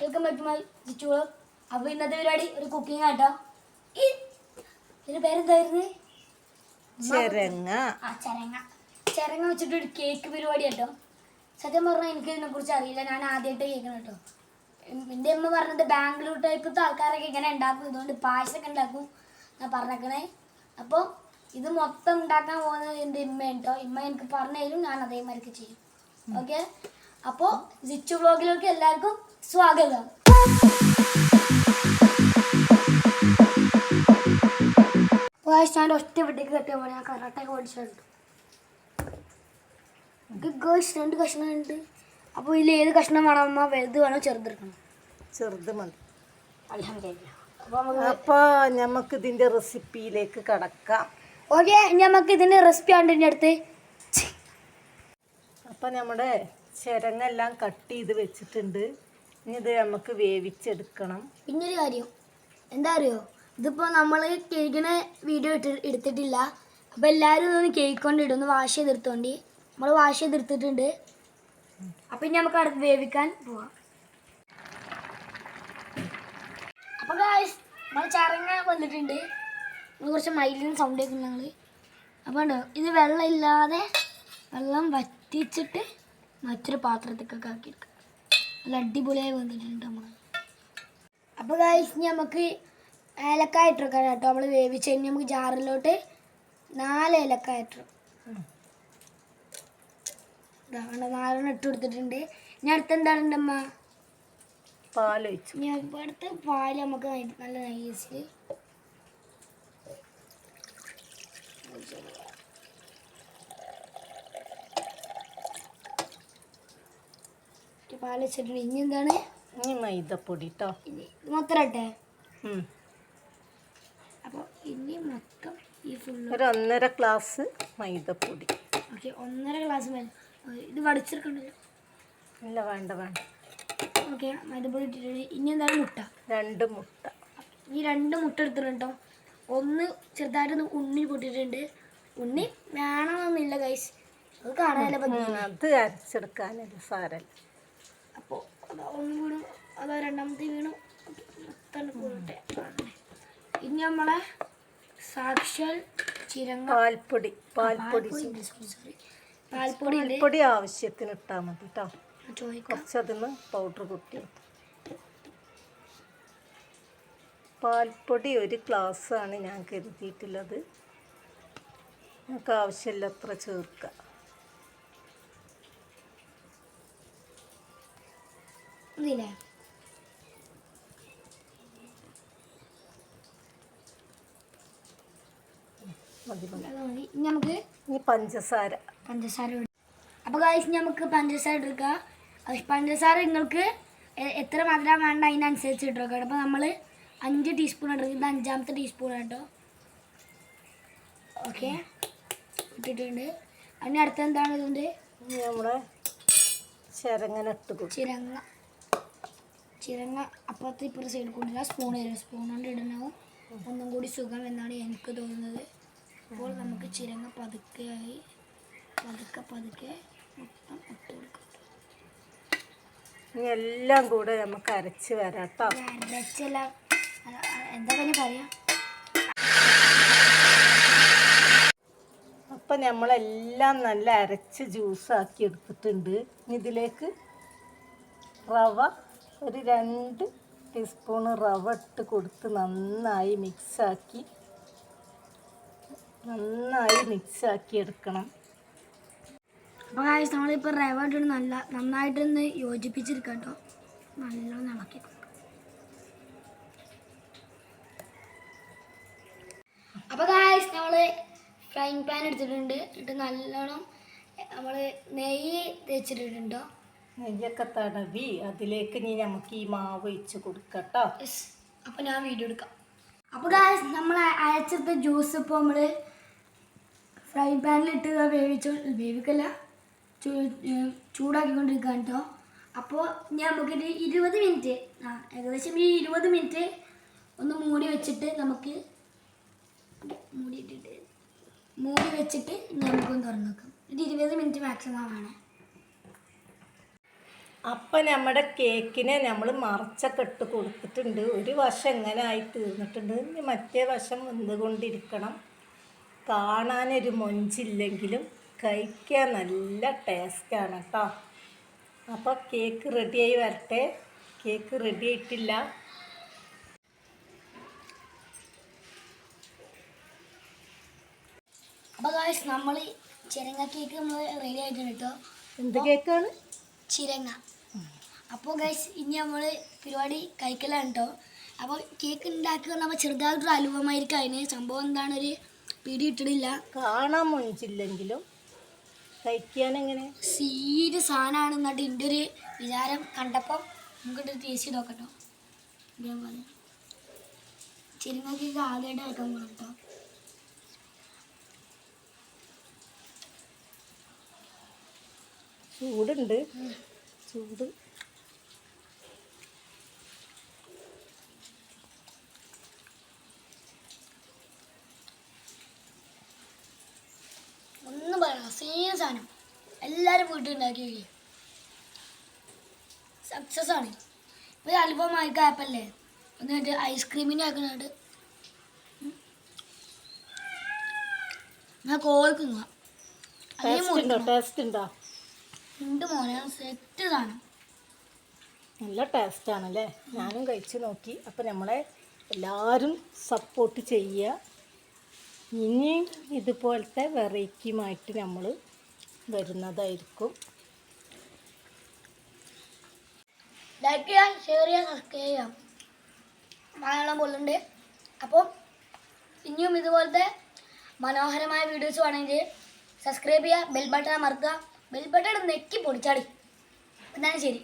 Welcome back my ചിച്ചൂൾ അപ്പോൾ ഇന്നത്തെ പരിപാടി ഒരു കുക്കിംഗ് ആട്ടോ. ഈ ഇതിന്റെ പേരെന്തായിരുന്നു? ചെരങ്ങ. ആ ചരങ്ങ. ചരങ്ങ വെച്ചിട്ട് ഒരു കേക്ക് പരിപാടി കേട്ടോ സത്യം പറഞ്ഞാൽ എനിക്ക് ഇതിനെ കുറിച്ച് അറിയില്ല. ഞാൻ ആദ്യമായിട്ട് കേൾക്കണം കേട്ടോ. എന്റെ അമ്മ പറഞ്ഞത് ബാംഗ്ലൂർ ടൈപ്പത്തെ ആൾക്കാരൊക്കെ ഇങ്ങനെ ഉണ്ടാക്കും. ഇതുകൊണ്ട് പായസമൊക്കെ ഉണ്ടാക്കും. ഞാൻ പറഞ്ഞേക്കണേ. അപ്പോൾ ഇത് മൊത്തം ഉണ്ടാക്കാൻ പോകുന്നത് എന്റെ ഇമ്മ കേട്ടോ. ഇമ്മ എനിക്ക് പറഞ്ഞു തരും ഞാൻ അതേമാതിരി ചെയ്യും. ഓക്കെ അപ്പോൾ ജിച്ചു വ്ളോഗിലേക്ക് എല്ലാവർക്കും സ്വാഗതം. ഞാൻ ഒറ്റ വീട്ടിൽ കെട്ടിയ പോലെ ഞാൻ കറാട്ടൊക്കെ പഠിച്ചിട്ടുണ്ട് ഗേൾസ് രണ്ട് കഷ്ണമുണ്ട്. അപ്പൊ അപ്പോൾ ഇതിൽ ഏത് കഷ്ണം വേണം അമ്മ? വലുത് വേണോ ചെറുതെടുക്കണം? ചെറുത് മതി. അലഹമില്ല അപ്പോൾ നമുക്ക് അപ്പൊ നമുക്ക് ഇതിന്റെ റെസിപ്പിയിലേക്ക് കടക്കാം. ഓക്കെ ഞമ്മക്ക് നമുക്ക് ഇതിന്റെ റെസിപ്പി ആണ് എന്റെ അടുത്ത്. ഛി, അപ്പൊ നമ്മുടെ ചിരങ്ങെല്ലാം കട്ട് ചെയ്ത് വെച്ചിട്ടുണ്ട്. ഇനി ഇത് നമുക്ക് വേവിച്ചെടുക്കണം. പിന്നെ ഒരു കാര്യം. എന്താ അറിയോ? ഇതിപ്പോ നമ്മൾ കേക്കിന് വീഡിയോ ഇട്ട് എടുത്തിട്ടില്ല. അപ്പോൾ എല്ലാവരും ഒന്ന് കേക്ക് കൊണ്ട് ഇടും. ഒന്ന് വാഷ് ചെയ്തെടുത്തോണ്ടി. നമ്മൾ വാഷ് ചെയ്തെടുത്തിട്ടുണ്ട്. അപ്പം ഇനി നമുക്ക് അടുത്ത് വേവിക്കാൻ പോവാം. അപ്പോൾ ഗായ്സ് നമ്മൾ ചരങ്ങ വന്നിട്ടുണ്ട്. നമ്മൾ കുറച്ച് മൈലിന് സൗണ്ട് കേൾക്കുന്നു ഞങ്ങൾ അപ്പോൾ ഉണ്ടോ ഇത് വെള്ളം ഇല്ലാതെ വെള്ളം വറ്റിച്ചിട്ട് മറ്റൊരു പാത്രത്തേക്കൊക്കെ ആക്കിയെടുക്കാം. നല്ല അടിപൊളിയായി വന്നിട്ടുണ്ട് നമ്മൾ അപ്പോൾ കഴിച്ച് നമുക്ക് ഏലക്കായ ഇട്ടിരിക്കാം കേട്ടോ. നമ്മൾ വേവിച്ച് കഴിഞ്ഞ് നമുക്ക് ജാറിലോട്ട് നാല് ഏലക്കായ ഇട്ടിരും ഇതാണ് നാലെണ്ണം ഇട്ട് കൊടുത്തിട്ടുണ്ട്. ഇനി അടുത്ത എന്താണ് അമ്മ പാൽ ഇനി അപ്പോൾ അടുത്ത് പാൽ നമുക്ക് നല്ല നൈസിൽ പാൽ വെച്ചിട്ടുണ്ട്. ഇനി എന്താണ്? ഇനി മൈദപ്പൊടി കേട്ടോ മൊത്തം ഇട്ടെ. അപ്പോൾ ഇനി മൊത്തം ഈ ഫുള്ള് ഒരു ഒന്നര ഗ്ലാസ് മൈദപ്പൊടി. ഓക്കെ ഒന്നര ഗ്ലാസ് ഇത് വടിച്ചെടുക്കണ്ടല്ലോ? ഇല്ല വേണ്ട വേണ്ട. ഓക്കെ മൈദപ്പൊടി ഇട്ടിട്ട് ഇനി എന്താണ് മുട്ട? രണ്ട് മുട്ട. ഈ രണ്ട് മുട്ട എടുത്തിട്ടുണ്ട് കേട്ടോ ഒന്ന് ചെറുതായിട്ടൊന്ന് ഉണ്ണി പൊട്ടിയിട്ടുണ്ട്. ഉണ്ണി വേണമെന്നില്ല കൈസ് അത് കാണാനല്ല അത് അരച്ചെടുക്കാനല്ല സാരല്ല. അപ്പോൾ അതാ ഒന്നും കൂടി അതാ രണ്ടാമത്തെ വീണു. മൊത്തം പോട്ടെ ഇനി നമ്മളെ സാക്ഷൽ ചിരങ്ങ പാൽപ്പൊടി പാൽപ്പൊടി പാൽപ്പൊടി സോറി പാൽപ്പൊടി പാൽപ്പൊടി ആവശ്യത്തിന് ഇട്ടാൽ മതി കേട്ടോ കുറച്ചതിന് പൗഡർ കുട്ടി. പാൽപ്പൊടി ഒരു ഗ്ലാസ്സാണ് ഞാൻ കരുതിയിട്ടുള്ളത്. നമുക്ക് ആവശ്യമില്ലത്ര ചേർക്കുക ഇതില്ലേ ഇനി നമുക്ക് പഞ്ചസാര. പഞ്ചസാര അപ്പോൾ കാഴ്ച നമുക്ക് പഞ്ചസാര എടുക്കുക അത് പഞ്ചസാര നിങ്ങൾക്ക് എത്ര മധുരം വേണ്ട അതിനനുസരിച്ച് ഇട്ടിരിക്കാം അപ്പോൾ നമ്മൾ അഞ്ച് ടീസ്പൂൺ ഇട്ടിരിക്കും ഇത് അഞ്ചാമത്തെ ടീസ്പൂൺ കേട്ടോ. ഓക്കെ ഇട്ടിട്ടുണ്ട്. അതിന് അടുത്ത് എന്താണ് ഇതുണ്ട് നമ്മുടെ ചിരങ്ങനെ ഇട്ട് ചിരങ്ങ. ചിരങ്ങ അപ്പുറത്ത് ഇപ്പുറത്തെ സൈഡിൽ കൊണ്ടില്ല സ്പൂൺ തരും സ്പൂൺ കൊണ്ട് ഇടുന്നത് ഒന്നും കൂടി സുഖം എന്നാണ് എനിക്ക് തോന്നുന്നത്. അപ്പോൾ നമുക്ക് ചിരങ്ങ പതുക്കെയായി പതുക്കെ പതുക്കെ മൊത്തം ഇട്ട് കൊടുക്കാം. ഇനി എല്ലാം കൂടെ നമുക്ക് അരച്ച് വരാം കേട്ടോ അരച്ചല്ല എന്താ പറഞ്ഞ പറയാം? അപ്പം നമ്മളെല്ലാം നല്ല അരച്ച് ജ്യൂസാക്കി എടുത്തിട്ടുണ്ട്. ഇനി ഇതിലേക്ക് റവ ഒരു രണ്ട് ടീസ്പൂണ് റവ ഇട്ട് കൊടുത്ത് നന്നായി മിക്സാക്കി നന്നായി മിക്സാക്കി എടുക്കണം. അപ്പോൾ കാര്യം നമ്മളിപ്പോൾ റവ ഇട്ടിട്ട് നല്ല നന്നായിട്ടൊന്ന് യോജിപ്പിച്ചെടുക്കാം കേട്ടോ നല്ലോണം ഇളക്കി അപ്പോൾ കാര്യം നമ്മൾ ഫ്രൈങ് പാൻ എടുത്തിട്ടുണ്ട്. എന്നിട്ട് നല്ലോണം നമ്മൾ നെയ്യ് തേച്ചിട്ടുണ്ടോ നെയ്യൊക്കെ തടവി അതിലേക്ക് ഇനി നമുക്ക് ഈ മാവ് ഒഴിച്ച് കൊടുക്കട്ടോ. അപ്പൊ അപ്പോൾ ഞാൻ വീഡിയോ എടുക്കാം. അപ്പോൾ നമ്മൾ അയച്ചിട്ട് ജ്യൂസ് ഇപ്പോൾ നമ്മൾ ഫ്രൈ പാനിലിട്ട് വേവിച്ചു വേവിക്കല്ല. ചൂടാക്കിക്കൊണ്ടിരിക്കുകയാണ് കേട്ടോ അപ്പോൾ ഞാൻ നമുക്കൊരു ഇരുപത് മിനിറ്റ് ആ ഏകദേശം ഈ ഇരുപത് മിനിറ്റ് ഒന്ന് മൂടി വെച്ചിട്ട് നമുക്ക് മൂടിയിട്ടിട്ട് മൂടി വെച്ചിട്ട് നമുക്കൊന്ന് തുറന്നു നോക്കാം. ഒരു ഇരുപത് മിനിറ്റ് മാക്സിമം വേണം അപ്പം നമ്മുടെ കേക്കിനെ നമ്മൾ മറച്ചൊക്കെ ഇട്ട് കൊടുത്തിട്ടുണ്ട്. ഒരു വശം എങ്ങനെ ആയി തീർന്നിട്ടുണ്ട്. ഇനി മറ്റേ വശം വെന്തുകൊണ്ടിരിക്കണം കാണാനൊരു മൊഞ്ചില്ലെങ്കിലും കഴിക്കാൻ നല്ല ടേസ്റ്റാണ് കേട്ടോ അപ്പോൾ കേക്ക് റെഡിയായി വരട്ടെ. കേക്ക് റെഡി ആയിട്ടില്ല. അപ്പോൾ നമ്മൾ ചിരങ്ങ കേക്ക് നമ്മൾ റെഡി ആയിട്ടുണ്ട് കേട്ടോ എന്ത് കേക്കാണ്? ചിരങ്ങ. അപ്പോൾ ഗൈസ് ഇനി നമ്മൾ പരിപാടി കഴിക്കലാണ് കേട്ടോ അപ്പോൾ കേക്ക് ഉണ്ടാക്കുക നമ്മൾ ചെറുതായിട്ടൊരു അലുവമായിരിക്കും അതിന്. സംഭവം എന്താണ് ഒരു പിടി ഇട്ടിട്ടില്ല കാണാൻ മുഞ്ചില്ലെങ്കിലും കഴിക്കാൻ എങ്ങനെ സീര് സാധനമാണ് എന്നിട്ട് എന്റെ ഒരു വിചാരം. കണ്ടപ്പം നമുക്കിട്ട് ടേസ്റ്റ് നോക്കട്ടോ. ഇതേപോലെ ചിരങ്ങ കേക്ക് ആദ്യമായിട്ട് കഴിക്കാൻ പോകണം കേട്ടോ ചൂടുണ്ട്. ചൂട്. പറയണം സെയിം സാധനം എല്ലാവരും വീട്ടിൽ ഉണ്ടാക്കി നോക്കി സക്സസ് ആണ് ഇപ്പൊ അല്പം ആപ്പല്ലേ എന്നിട്ട് ഐസ്ക്രീമിന്റെ ആക്കുന്നുണ്ട് ഞാൻ കോഴിക്കുന്ന നല്ല ടേസ്റ്റ് ഉണ്ടോ? മോനെ. സെറ്റ് സാധനം. നല്ല ടേസ്റ്റാണല്ലേ ഞാനും കഴിച്ചു നോക്കി. അപ്പം നമ്മളെ എല്ലാരും സപ്പോർട്ട് ചെയ്യുക. ഇനിയും ഇതുപോലത്തെ വെറൈറ്റിയുമായിട്ട് നമ്മൾ വരുന്നതായിരിക്കും. ലൈക്ക് ചെയ്യാം ഷെയർ ചെയ്യാം സബ്സ്ക്രൈബ് ചെയ്യാം. മലയാളം പോലുണ്ട്. അപ്പോൾ ഇനിയും ഇതുപോലത്തെ മനോഹരമായ വീഡിയോസ് വേണമെങ്കിൽ സബ്സ്ക്രൈബ് ചെയ്യുക ബെൽ ബട്ടൺ അമർത്തുക ബെൽ ബട്ടൺ നെക്കി പൊടിച്ചാടി എന്നാണ് ശരി.